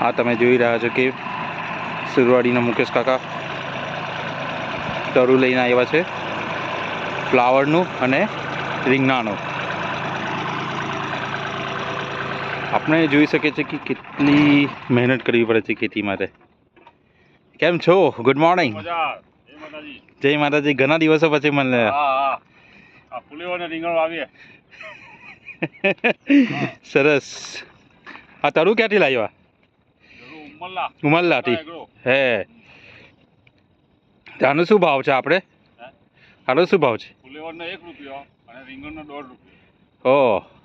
આ તમે જોઈ રહ્યા છો કે સુરવાડીના મુકેશ કાકા તરુ લઈને આવ્યા છે. ફ્લાવરનું અને રીંગણાનું. આપણે જોઈ શકીએ છીએ કે કેટલી મહેનત કરવી પડે છે ખેતી માટે. કેમ છો? ગુડ મોર્નિંગ જય માતાજી. ઘણા દિવસો પછી મને સરસ. આ તરુ ક્યાંથી લાવ્યા? ઉમરલાથી. હે. આનો શું ભાવ છે આપણે? આનો શું ભાવ છે? ફુલેવરનો એક રૂપિયો અને રીંગણનો દોઢ રૂપિયો. ઓહ